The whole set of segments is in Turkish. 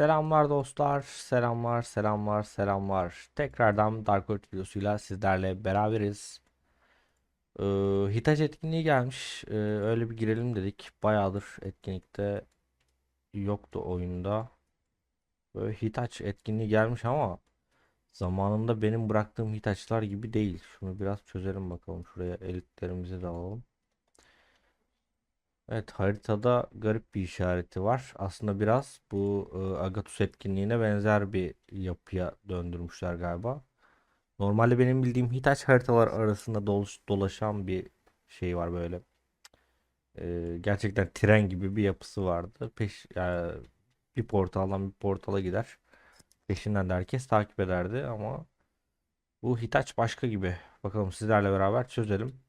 Selamlar dostlar, selamlar, selamlar, selamlar. Tekrardan Dark World videosuyla sizlerle beraberiz. Ee, Hitachi etkinliği gelmiş. Ee, öyle bir girelim dedik. Bayağıdır etkinlikte yoktu oyunda. Böyle Hitachi etkinliği gelmiş ama zamanında benim bıraktığım Hitachi'lar gibi değil. Şunu biraz çözelim bakalım. Şuraya elitlerimizi de alalım. Evet haritada garip bir işareti var. Aslında biraz bu e, Agatus etkinliğine benzer bir yapıya döndürmüşler galiba. Normalde benim bildiğim Hitachi haritalar arasında dolaş- dolaşan bir şey var böyle. E, gerçekten tren gibi bir yapısı vardı. Peş, yani bir portaldan bir portala gider. Peşinden de herkes takip ederdi ama bu Hitachi başka gibi. Bakalım sizlerle beraber çözelim.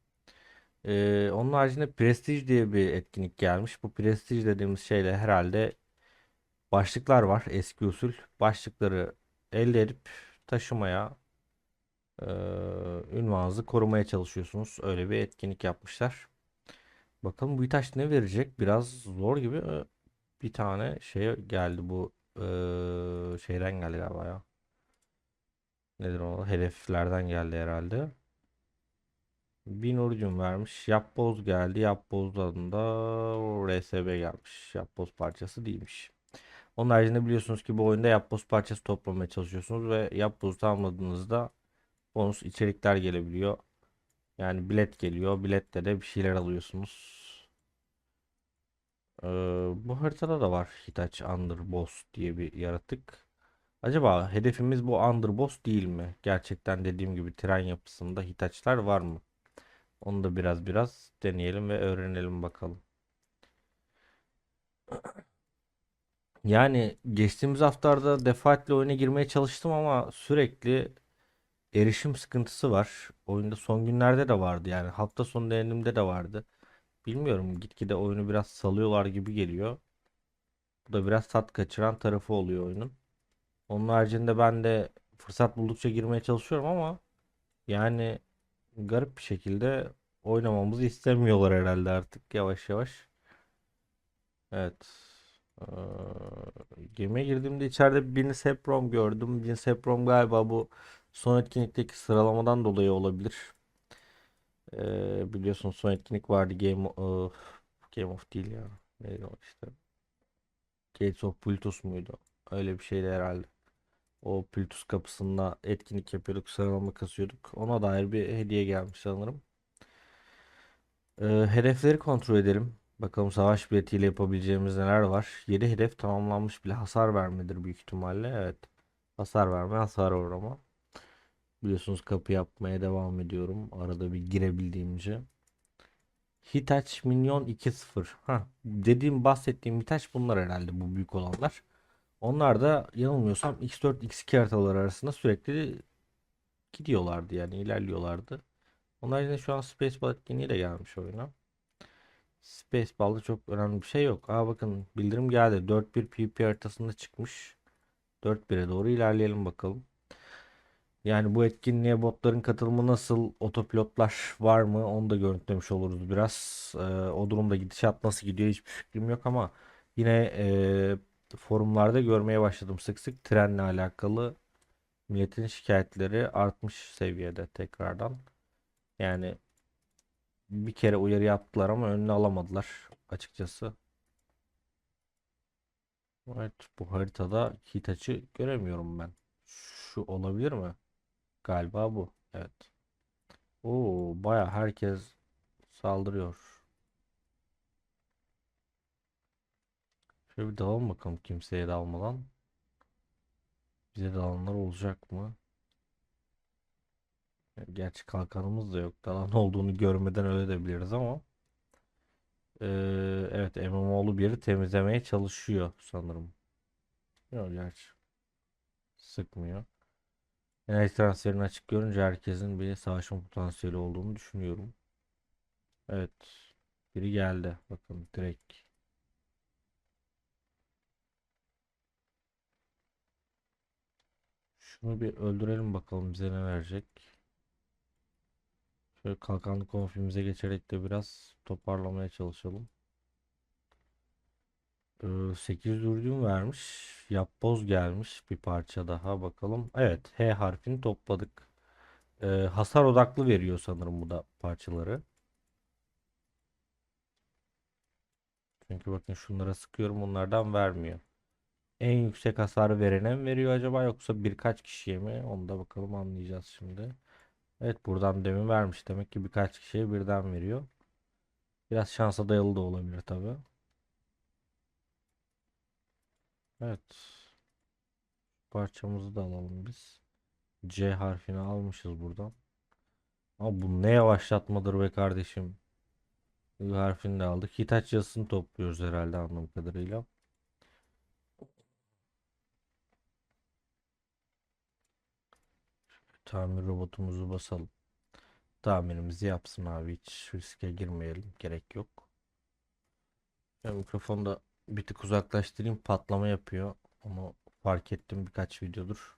Ee, onun haricinde Prestige diye bir etkinlik gelmiş. Bu Prestige dediğimiz şeyle herhalde başlıklar var eski usul. Başlıkları elde edip taşımaya, e, ünvanınızı korumaya çalışıyorsunuz. Öyle bir etkinlik yapmışlar. Bakalım bu taş ne verecek? Biraz zor gibi. Bir tane şey geldi bu e, şeyden geldi galiba ya. Nedir o? Hedeflerden geldi herhalde. Bin orucum vermiş. Yapboz geldi. Yapboz'dan da RSB gelmiş. Yapboz parçası değilmiş. Onun haricinde biliyorsunuz ki bu oyunda yapboz parçası toplamaya çalışıyorsunuz ve yapbozu tamamladığınızda bonus içerikler gelebiliyor. Yani bilet geliyor. Bilette de bir şeyler alıyorsunuz. Ee, bu haritada da var Hitachi Underboss diye bir yaratık. Acaba hedefimiz bu Underboss değil mi? Gerçekten dediğim gibi tren yapısında Hitachi'ler var mı? Onu da biraz biraz deneyelim ve öğrenelim bakalım. Yani geçtiğimiz haftalarda defaatle oyuna girmeye çalıştım ama sürekli erişim sıkıntısı var. Oyunda son günlerde de vardı yani hafta sonu denediğimde de vardı. Bilmiyorum gitgide oyunu biraz salıyorlar gibi geliyor. Bu da biraz tat kaçıran tarafı oluyor oyunun. Onun haricinde ben de fırsat buldukça girmeye çalışıyorum ama yani garip bir şekilde oynamamızı istemiyorlar herhalde artık yavaş yavaş. Evet. Ee, gemiye girdiğimde içeride bir Seprom gördüm. Bir Seprom galiba bu son etkinlikteki sıralamadan dolayı olabilir. Ee, biliyorsun son etkinlik vardı Game of, Game of değil ya. Neydi o işte. Gates of Plutus muydu? Öyle bir şeydi herhalde. O Plutus kapısında etkinlik yapıyorduk, sıralama kasıyorduk. Ona dair bir hediye gelmiş sanırım. Ee, hedefleri kontrol edelim. Bakalım savaş biletiyle yapabileceğimiz neler var. 7 hedef tamamlanmış bile hasar vermedir büyük ihtimalle. Evet. Hasar verme, hasar uğrama. Biliyorsunuz kapı yapmaya devam ediyorum. Arada bir girebildiğimce. Hitachi Minyon 2.0. Ha, dediğim bahsettiğim Hitachi bunlar herhalde bu büyük olanlar. Onlar da yanılmıyorsam X4 X2 haritalar arasında sürekli gidiyorlardı yani ilerliyorlardı. Onun haricinde şu an Spaceball etkinliği de gelmiş oyuna. Spaceball'da çok önemli bir şey yok. Aa bakın bildirim geldi. 4-1 PP haritasında çıkmış. 4-1'e doğru ilerleyelim bakalım. Yani bu etkinliğe botların katılımı nasıl, otopilotlar var mı onu da görüntülemiş oluruz biraz. Ee, o durumda gidişat nasıl gidiyor hiçbir fikrim yok ama yine e, forumlarda görmeye başladım sık sık trenle alakalı milletin şikayetleri artmış seviyede tekrardan. Yani bir kere uyarı yaptılar ama önüne alamadılar açıkçası. Evet bu haritada Hitachi göremiyorum ben. Şu olabilir mi? Galiba bu. Evet. Oo baya herkes saldırıyor. Şöyle bir dalalım bakalım kimseye dalmadan. Bize dalanlar olacak mı? Gerçi kalkanımız da yok. Dalan olduğunu görmeden öyle de biliriz ama. Ee, evet MMO'lu bir yeri temizlemeye çalışıyor sanırım. Yok gerçi. Sıkmıyor. Enerji transferini açık görünce herkesin bir savaşma potansiyeli olduğunu düşünüyorum. Evet. Biri geldi. Bakın direkt. Şunu bir öldürelim bakalım bize ne verecek. Şöyle kalkanlı konfimize geçerek de biraz toparlamaya çalışalım. 8 dürbün vermiş. Yapboz gelmiş bir parça daha bakalım. Evet H harfini topladık. Ee, hasar odaklı veriyor sanırım bu da parçaları. Çünkü bakın şunlara sıkıyorum onlardan vermiyor. En yüksek hasarı verene mi veriyor acaba yoksa birkaç kişiye mi? Onu da bakalım anlayacağız şimdi. Evet buradan demin vermiş. Demek ki birkaç kişiye birden veriyor. Biraz şansa dayalı da olabilir tabi. Evet. Parçamızı da alalım biz. C harfini almışız buradan. Ama bu ne yavaşlatmadır be kardeşim. I harfini de aldık. Hitachi yazısını topluyoruz herhalde anladığım kadarıyla. Tamir robotumuzu basalım. Tamirimizi yapsın abi. Hiç riske girmeyelim. Gerek yok. Ya mikrofonu da bir tık uzaklaştırayım. Patlama yapıyor. Onu fark ettim birkaç videodur.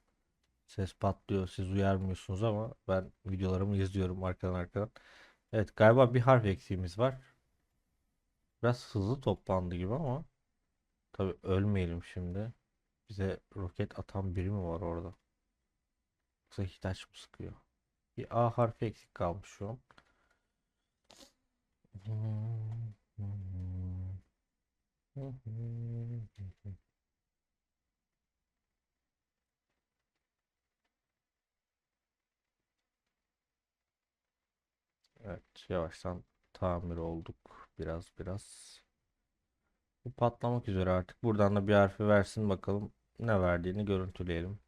Ses patlıyor. Siz uyarmıyorsunuz ama ben videolarımı izliyorum arkadan arkadan. Evet galiba bir harf eksiğimiz var. Biraz hızlı toplandı gibi ama tabi ölmeyelim şimdi. Bize roket atan biri mi var orada? Yoksa Hitachi mı sıkıyor? Bir A harfi eksik kalmış şu an. Evet, yavaştan tamir olduk. Biraz biraz. Bu patlamak üzere artık. Buradan da bir harfi versin bakalım ne verdiğini görüntüleyelim.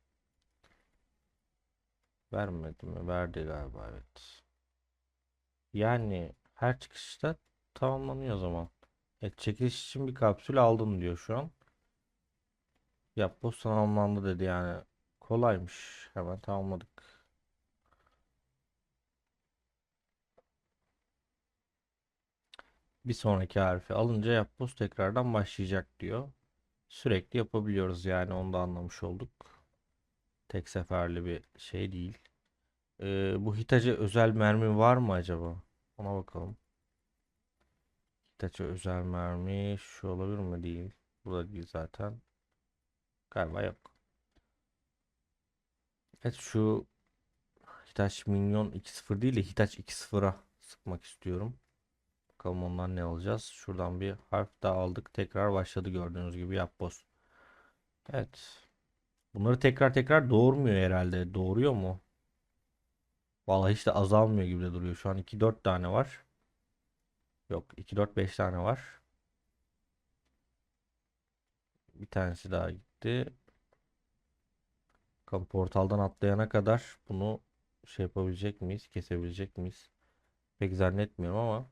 Vermedi mi? Verdi galiba evet. Yani her çıkışta tamamlanıyor o zaman. Evet, çekiliş için bir kapsül aldım diyor şu an. Yap bu tamamlandı dedi yani. Kolaymış. Hemen tamamladık. Bir sonraki harfi alınca yapboz tekrardan başlayacak diyor. Sürekli yapabiliyoruz yani onu da anlamış olduk. Tek seferli bir şey değil. Ee, bu Hitachi özel mermi var mı acaba? Ona bakalım. Hitachi özel mermi şu olabilir mi? Değil. Bu da değil zaten. Galiba yok. Evet şu Hitachi Minyon 2.0 değil de Hitachi 2.0'a sıkmak istiyorum. Bakalım ondan ne alacağız. Şuradan bir harf daha aldık. Tekrar başladı gördüğünüz gibi yapboz. Evet. Bunları tekrar tekrar doğurmuyor herhalde. Doğuruyor mu? Vallahi hiç de azalmıyor gibi de duruyor. Şu an 2-4 tane var. Yok 2-4-5 tane var. Bir tanesi daha gitti. Bakalım portaldan atlayana kadar bunu şey yapabilecek miyiz? Kesebilecek miyiz? Pek zannetmiyorum ama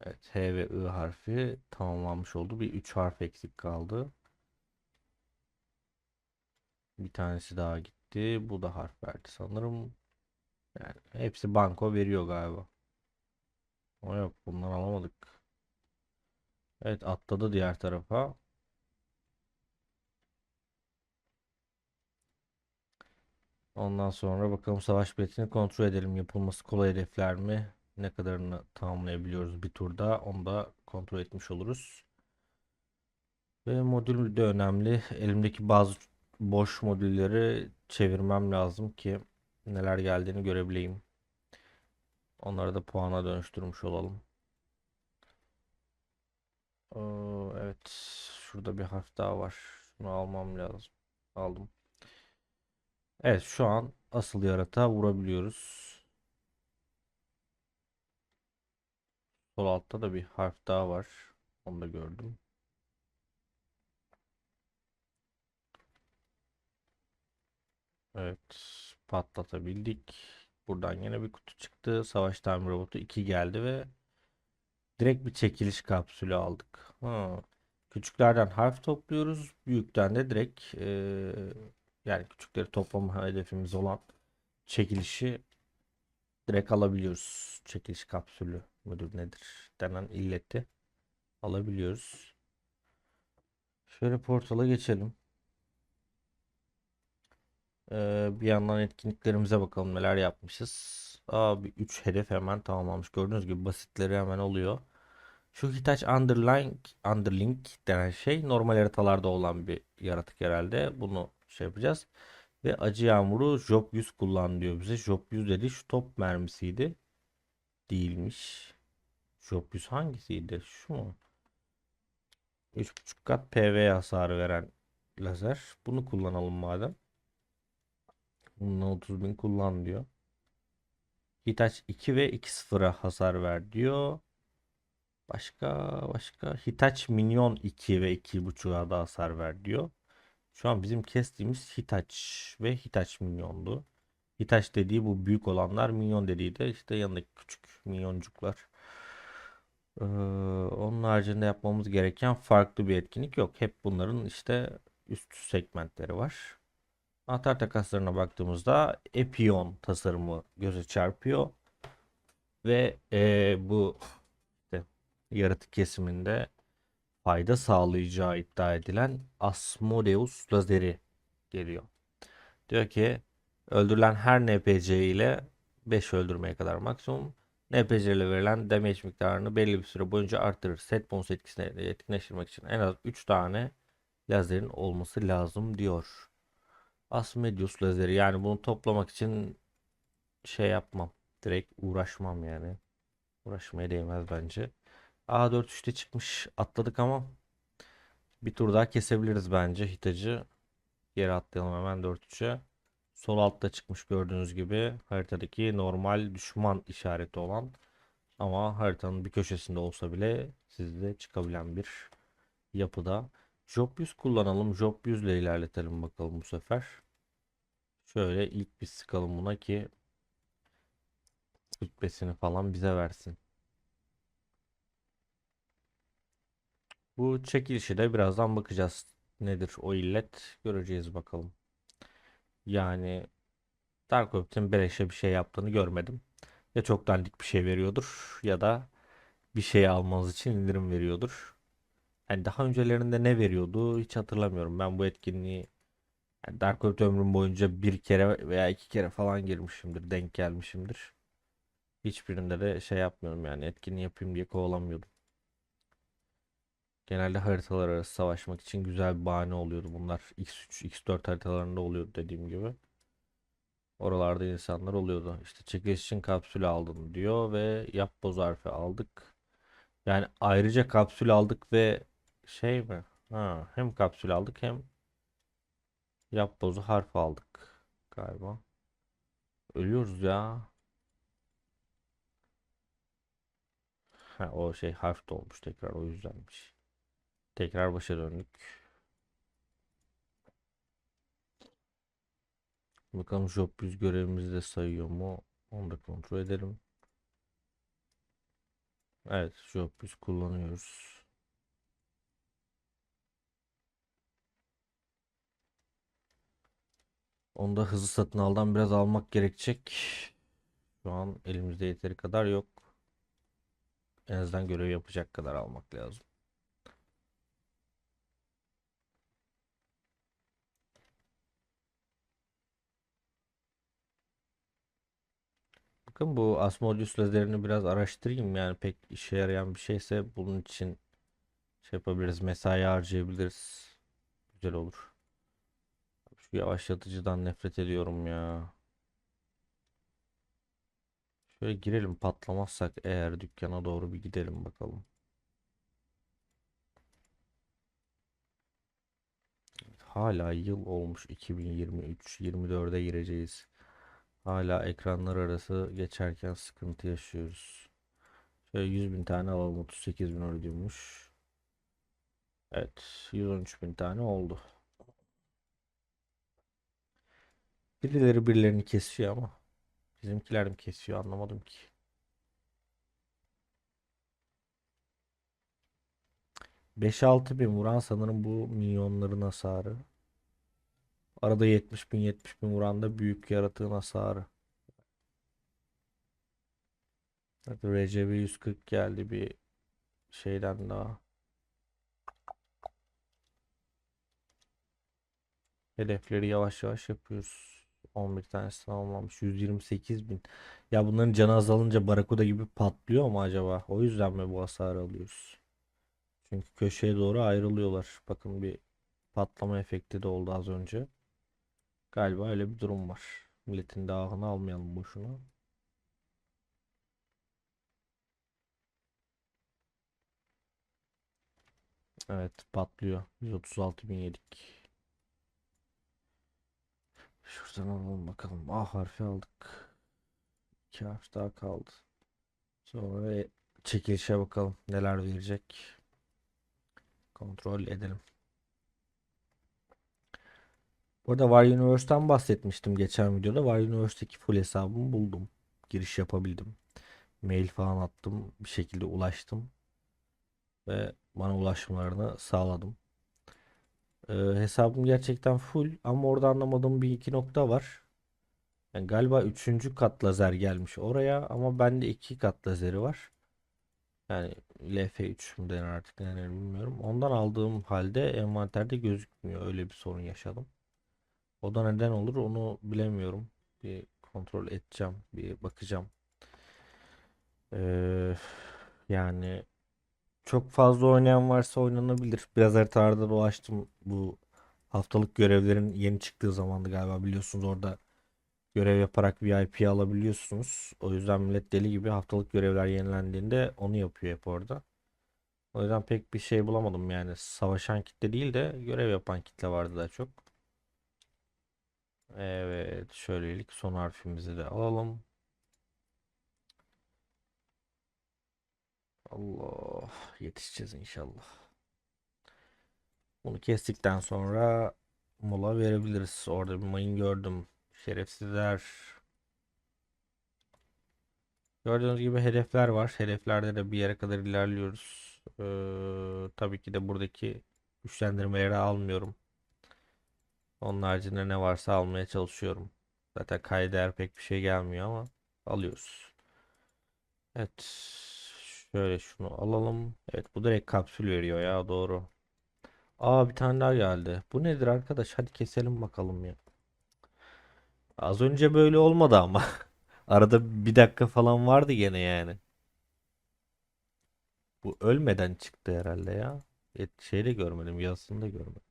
Evet H ve I harfi tamamlanmış oldu. Bir 3 harf eksik kaldı. Bir tanesi daha gitti. Bu da harf verdi sanırım. Yani hepsi banko veriyor galiba. O yok bunları alamadık. Evet atladı diğer tarafa. Ondan sonra bakalım savaş biletini kontrol edelim. Yapılması kolay hedefler mi? Ne kadarını tamamlayabiliyoruz bir turda. Onu da kontrol etmiş oluruz. Ve modül de önemli. Elimdeki bazı boş modülleri çevirmem lazım ki neler geldiğini görebileyim. Onları da puana dönüştürmüş olalım. Oo, evet. Şurada bir harf daha var. Şunu almam lazım. Aldım. Evet şu an asıl yaratığa vurabiliyoruz. Sol altta da bir harf daha var. Onu da gördüm. Evet patlatabildik. Buradan yine bir kutu çıktı. Savaş tamir robotu 2 geldi ve direkt bir çekiliş kapsülü aldık. Ha. Küçüklerden harf topluyoruz. Büyükten de direkt e, yani küçükleri toplama hedefimiz olan çekilişi direkt alabiliyoruz. Çekiliş kapsülü müdür nedir denen illeti alabiliyoruz. Şöyle portala geçelim. Ee, bir yandan etkinliklerimize bakalım neler yapmışız. Abi 3 hedef hemen tamamlamış. Gördüğünüz gibi basitleri hemen oluyor. Şu Hitachi Underlink, Underlink denen şey normal haritalarda olan bir yaratık herhalde. Bunu şey yapacağız. Ve acı yağmuru Job 100 kullan diyor bize. Job 100 dedi şu top mermisiydi. Değilmiş. Job 100 hangisiydi? Şu mu? 3.5 kat PV hasarı veren lazer. Bunu kullanalım madem. Bundan 30 bin kullan diyor. Hitachi 2 ve 2.0'a hasar ver diyor. Başka başka Hitachi Minyon 2 ve 2.5'a da hasar ver diyor. Şu an bizim kestiğimiz Hitachi ve Hitachi Minyon'du. Hitachi dediği bu büyük olanlar, Minyon dediği de işte yanındaki küçük minyoncuklar. Ee, onun haricinde yapmamız gereken farklı bir etkinlik yok. Hep bunların işte üst segmentleri var. Anahtar takaslarına baktığımızda Epion tasarımı göze çarpıyor. Ve e, bu işte yaratık kesiminde fayda sağlayacağı iddia edilen Asmodeus lazeri geliyor. Diyor ki öldürülen her NPC ile 5 öldürmeye kadar maksimum NPC ile verilen damage miktarını belli bir süre boyunca arttırır. Set bonus etkisini etkinleştirmek için en az 3 tane lazerin olması lazım diyor. Asmodeus lazeri yani bunu toplamak için şey yapmam. Direkt uğraşmam yani. Uğraşmaya değmez bence. A4 3'te çıkmış. Atladık ama bir tur daha kesebiliriz bence Hitacı. Geri atlayalım hemen 4-3'e. Sol altta çıkmış gördüğünüz gibi haritadaki normal düşman işareti olan ama haritanın bir köşesinde olsa bile sizde çıkabilen bir yapıda. Job 100 kullanalım. Job 100 ile ilerletelim bakalım bu sefer. Şöyle ilk bir sıkalım buna ki rütbesini falan bize versin. Bu çekilişi de birazdan bakacağız. Nedir o illet göreceğiz bakalım. Yani Dark Web'in beleşe bir şey yaptığını görmedim. Ya çok dandik bir şey veriyordur ya da bir şey almanız için indirim veriyordur. Yani daha öncelerinde ne veriyordu hiç hatırlamıyorum. Ben bu etkinliği yani Dark Web ömrüm boyunca bir kere veya iki kere falan girmişimdir, denk gelmişimdir. Hiçbirinde de şey yapmıyorum yani etkinliği yapayım diye kovalamıyordum. Genelde haritalar arası savaşmak için güzel bir bahane oluyordu bunlar. X3, X4 haritalarında oluyordu dediğim gibi. Oralarda insanlar oluyordu. İşte çekiliş için kapsül aldın diyor ve yap boz harfi aldık. Yani ayrıca kapsül aldık ve şey mi? Ha, hem kapsül aldık hem yap bozu harf aldık galiba. Ölüyoruz ya. Ha, o şey harf de olmuş tekrar o yüzdenmiş. Tekrar başa döndük. Bakalım job 100 görevimizi de sayıyor mu? Onu da kontrol edelim. Evet job 100 kullanıyoruz. Onu da hızlı satın aldan biraz almak gerekecek. Şu an elimizde yeteri kadar yok. En azından görev yapacak kadar almak lazım. Bakın bu Asmodeus lazerini biraz araştırayım yani pek işe yarayan bir şeyse bunun için şey yapabiliriz mesai harcayabiliriz. Güzel olur. Şu yavaşlatıcıdan nefret ediyorum ya. Şöyle girelim patlamazsak eğer dükkana doğru bir gidelim bakalım. Hala yıl olmuş 2023 24'e gireceğiz. Hala ekranlar arası geçerken sıkıntı yaşıyoruz. Şöyle 100 bin tane alalım 38 bin ödüyormuş. Evet 113 bin tane oldu. Birileri birilerini kesiyor ama bizimkiler mi kesiyor anlamadım ki. Beş altı bin vuran sanırım bu milyonların hasarı. Arada 70 bin 70 bin vuranda büyük yaratığın hasarı. RCB 140 geldi bir şeyden daha. Hedefleri yavaş yavaş yapıyoruz. 11 tanesi tamamlanmış. 128 bin. Ya bunların canı azalınca Barakuda gibi patlıyor mu acaba? O yüzden mi bu hasarı alıyoruz? Çünkü köşeye doğru ayrılıyorlar. Bakın bir patlama efekti de oldu az önce. Galiba öyle bir durum var. Milletin de ahını almayalım boşuna. Evet patlıyor. 136 bin yedik. Şuradan alalım bakalım. A harfi aldık. İki harf daha kaldı. Sonra çekilişe bakalım neler verecek. Kontrol edelim. Bu arada Var Universe'den bahsetmiştim geçen videoda. Var Universe'deki full hesabımı buldum. Giriş yapabildim. Mail falan attım. Bir şekilde ulaştım. Ve bana ulaşmalarını sağladım. Ee, hesabım gerçekten full ama orada anlamadığım bir iki nokta var. Yani galiba üçüncü kat lazer gelmiş oraya ama bende iki kat lazeri var. Yani LF3 mü denir artık denir bilmiyorum. Ondan aldığım halde envanterde gözükmüyor. Öyle bir sorun yaşadım. O da neden olur onu bilemiyorum. Bir kontrol edeceğim. Bir bakacağım. Ee, yani çok fazla oynayan varsa oynanabilir. Biraz haritalarda dolaştım. Bu haftalık görevlerin yeni çıktığı zamandı galiba biliyorsunuz orada görev yaparak VIP alabiliyorsunuz. O yüzden millet deli gibi haftalık görevler yenilendiğinde onu yapıyor hep orada. O yüzden pek bir şey bulamadım yani. Savaşan kitle değil de görev yapan kitle vardı daha çok. Evet, şöylelik son harfimizi de alalım. Allah yetişeceğiz inşallah. Bunu kestikten sonra mola verebiliriz. Orada bir mayın gördüm. Şerefsizler. Gördüğünüz gibi hedefler var. Hedeflerde de bir yere kadar ilerliyoruz. Ee, tabii ki de buradaki güçlendirmeleri almıyorum. Onun haricinde ne varsa almaya çalışıyorum. Zaten kayda pek bir şey gelmiyor ama alıyoruz. Evet. Şöyle şunu alalım. Evet bu direkt kapsül veriyor ya doğru. Aa bir tane daha geldi. Bu nedir arkadaş? Hadi keselim bakalım ya. Az önce böyle olmadı ama. Arada bir dakika falan vardı gene yani. Bu ölmeden çıktı herhalde ya. Et, şeyde görmedim, yazısını da görmedim.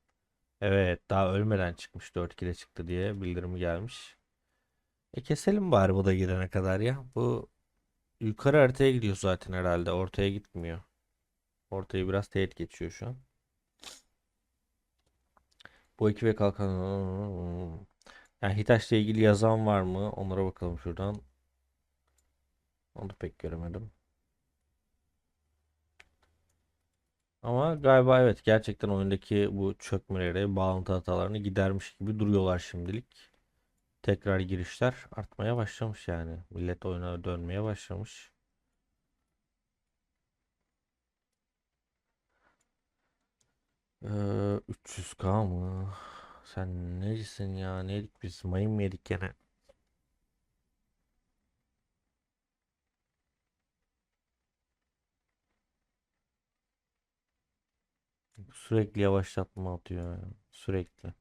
Evet, daha ölmeden çıkmış 4 kile çıktı diye bildirimi gelmiş. E keselim bari bu da gidene kadar ya. Bu yukarı haritaya gidiyor zaten herhalde. Ortaya gitmiyor. Ortaya biraz teğet geçiyor şu an. Bu ekibe kalkan... Yani Hitachi'yle ilgili yazan var mı? Onlara bakalım şuradan. Onu pek göremedim. Ama galiba evet gerçekten oyundaki bu çökmeleri, bağlantı hatalarını gidermiş gibi duruyorlar şimdilik. Tekrar girişler artmaya başlamış yani. Millet oyuna dönmeye başlamış. Ee, 300k mı? Sen necisin ya? Neydik biz? Mayın mı yedik gene? Sürekli yavaşlatma atıyor. Sürekli.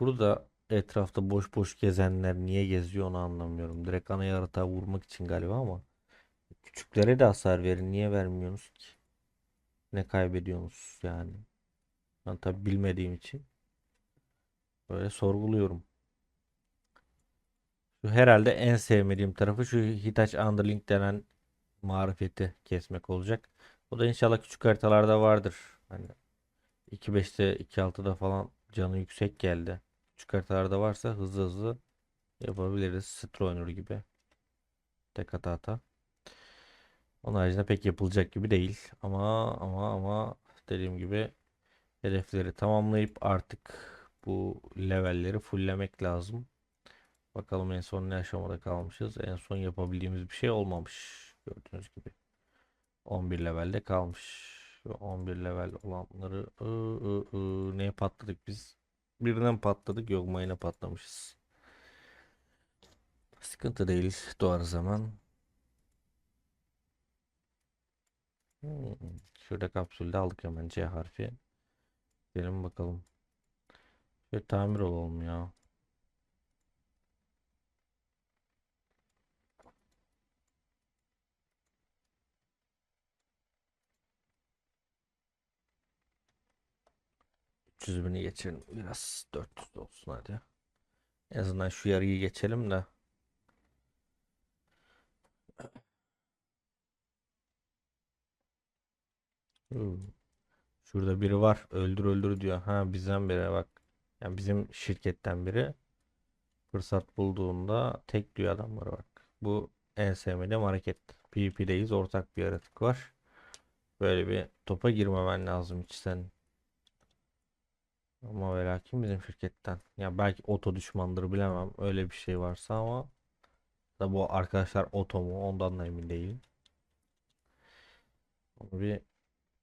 Burada etrafta boş boş gezenler niye geziyor onu anlamıyorum. Direkt ana yaratığa vurmak için galiba ama küçüklere de hasar verin. Niye vermiyorsunuz ki? Ne kaybediyorsunuz yani? Ben tabi bilmediğim için böyle sorguluyorum. Şu herhalde en sevmediğim tarafı şu Hitachi Underlink denen marifeti kesmek olacak. O da inşallah küçük haritalarda vardır. Hani 2.5'te 2.6'da falan canı yüksek geldi. Küçük haritalarda varsa hızlı hızlı yapabiliriz. Stroner gibi. Tek ata ata. Onun haricinde pek yapılacak gibi değil. Ama ama ama dediğim gibi hedefleri tamamlayıp artık bu levelleri fulllemek lazım. Bakalım en son ne aşamada kalmışız. En son yapabildiğimiz bir şey olmamış. Gördüğünüz gibi. 11 levelde kalmış. Ve 11 level olanları ı, ı, ı, neye patladık biz? Birden patladık. Yok mayına patlamışız. Sıkıntı değil. Doğar zaman. Hmm, Şurada kapsülde aldık hemen C harfi. Gelin bakalım. Ve tamir olalım ya. Üç yüz bini geçelim. Biraz 400 olsun hadi. En azından şu yarıyı geçelim de. Hmm. Şurada biri var. Öldür öldür diyor. Ha bizden biri bak. Yani bizim şirketten biri fırsat bulduğunda tek diyor adamlara bak. Bu en sevmediğim hareket. PvP'deyiz. Ortak bir yaratık var. Böyle bir topa girmemen lazım hiç sen. Ama ve lakin bizim şirketten. Ya belki oto düşmandır bilemem. Öyle bir şey varsa ama da bu arkadaşlar oto mu ondan da emin değilim. Onu bir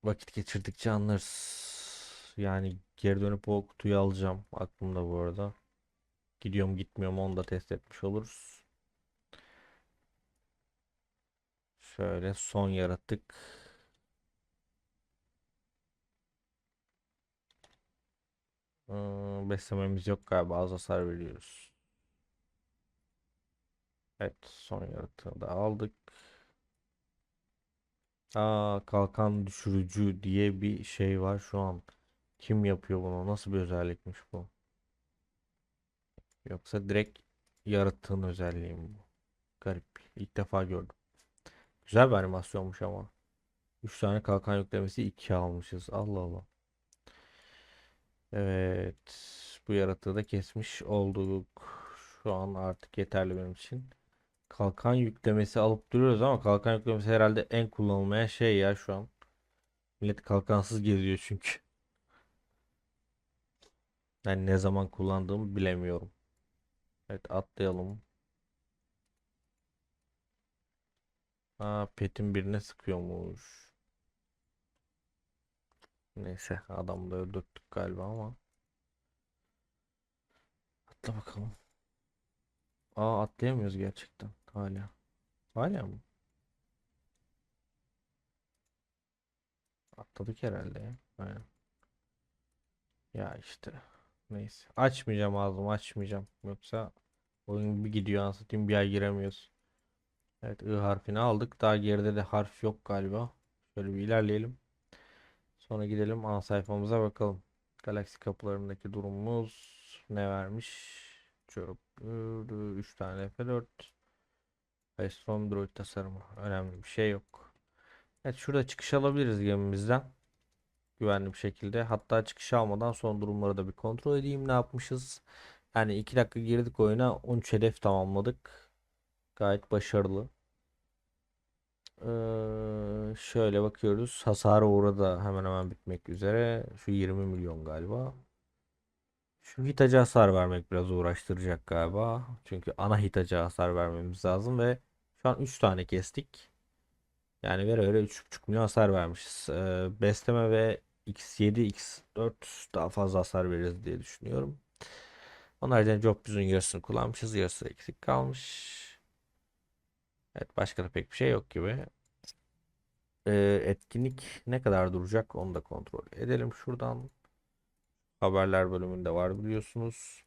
vakit geçirdikçe anlarız. Yani geri dönüp o kutuyu alacağım. Aklımda bu arada. Gidiyorum gitmiyorum onu da test etmiş oluruz. Şöyle son yaratık. Hmm, beslememiz yok galiba az hasar veriyoruz. Evet son yaratığı da aldık. Aa, kalkan düşürücü diye bir şey var şu an. Kim yapıyor bunu? Nasıl bir özellikmiş bu? Yoksa direkt yaratığın özelliği mi bu? Garip. İlk defa gördüm. Güzel bir animasyonmuş ama. 3 tane kalkan yüklemesi 2 almışız. Allah Allah. Evet. Bu yaratığı da kesmiş olduk. Şu an artık yeterli benim için. Kalkan yüklemesi alıp duruyoruz ama kalkan yüklemesi herhalde en kullanılmayan şey ya şu an. Millet kalkansız geziyor çünkü. Yani ne zaman kullandığımı bilemiyorum. Evet atlayalım. Aa petin birine sıkıyormuş. Neyse adamı da öldürttük galiba ama. Atla bakalım. Aa atlayamıyoruz gerçekten hala. Hala mı? Atladık herhalde ya. Aynen. Ya işte. Neyse. Açmayacağım ağzımı açmayacağım. Yoksa oyun bir gidiyor anlatayım bir ay giremiyoruz. Evet I harfini aldık. Daha geride de harf yok galiba. Şöyle bir ilerleyelim. Sonra gidelim ana sayfamıza bakalım. Galaksi kapılarındaki durumumuz ne vermiş? Çok 3 tane F4. Firestorm Droid tasarımı. Önemli bir şey yok. Evet şurada çıkış alabiliriz gemimizden. Güvenli bir şekilde. Hatta çıkış almadan son durumları da bir kontrol edeyim ne yapmışız. Yani 2 dakika girdik oyuna 13 hedef tamamladık. Gayet başarılı. Ee, şöyle bakıyoruz. Hasara uğradı hemen hemen bitmek üzere. Şu 20 milyon galiba. Şu hitacı hasar vermek biraz uğraştıracak galiba. Çünkü ana hitacı hasar vermemiz lazım ve şu an 3 tane kestik. Yani vere vere 3.5 milyon hasar vermişiz. Ee, besleme ve X7, X4 daha fazla hasar veririz diye düşünüyorum. Onun haricinde Job Biz'in yarısını kullanmışız. Yarısı eksik kalmış. Evet başka da pek bir şey yok gibi. Ee, etkinlik ne kadar duracak onu da kontrol edelim şuradan. Haberler bölümünde var biliyorsunuz.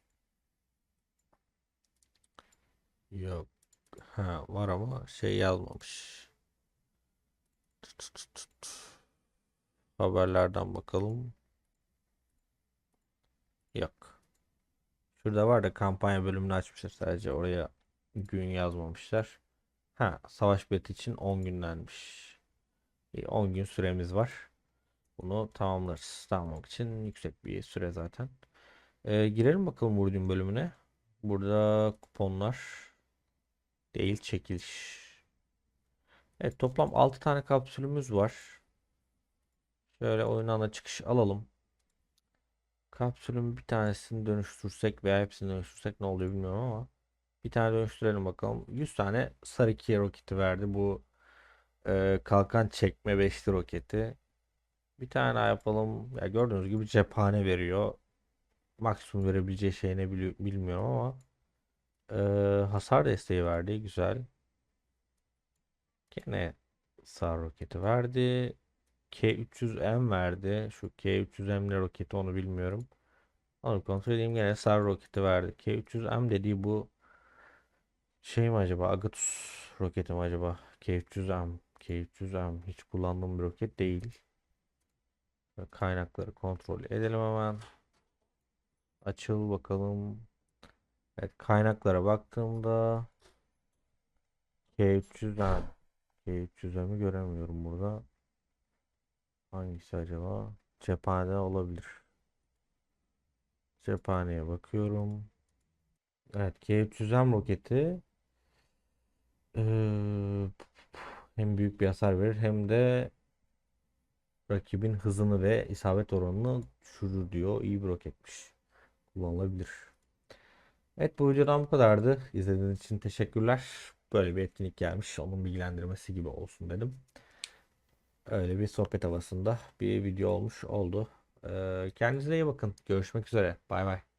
Yok. Ha, var ama şey yazmamış. Tut, tut, tut. Haberlerden bakalım. Yok. Şurada var da kampanya bölümünü açmışlar sadece oraya gün yazmamışlar. Ha, savaş beti için 10 günlenmiş. 10 gün süremiz var. Bunu tamamlarız. Tamamlamak için yüksek bir süre zaten. Ee, girelim bakalım Vurduğum bölümüne. Burada kuponlar değil çekiliş. Evet toplam 6 tane kapsülümüz var. Şöyle da çıkış alalım. Kapsülün bir tanesini dönüştürsek veya hepsini dönüştürsek ne oluyor bilmiyorum ama bir tane dönüştürelim bakalım. 100 tane sarı kiye roketi verdi. Bu e, kalkan çekme beşli roketi. Bir tane daha yapalım. Ya gördüğünüz gibi cephane veriyor. Maksimum verebileceği şey ne bilmiyorum ama e, hasar desteği verdi. Güzel. Gene sağ roketi verdi. K300M verdi. Şu K300M ne roketi onu bilmiyorum. Onu kontrol edeyim gene Star roketi verdi. K300M dediği bu şey mi acaba? Agatus roketi mi acaba? K300M. K300M hiç kullandığım bir roket değil. Kaynakları kontrol edelim hemen. Açıl bakalım. Evet kaynaklara baktığımda K300'den K300'ü göremiyorum burada. Hangisi acaba? Cephane olabilir. Cephaneye bakıyorum. Evet K300M roketi hem büyük bir hasar verir hem de rakibin hızını ve isabet oranını düşürür diyor. İyi bir roketmiş. Kullanılabilir. Evet bu videodan bu kadardı. İzlediğiniz için teşekkürler. Böyle bir etkinlik gelmiş. Onun bilgilendirmesi gibi olsun dedim. Öyle bir sohbet havasında bir video olmuş oldu. Kendinize iyi bakın. Görüşmek üzere. Bay bay.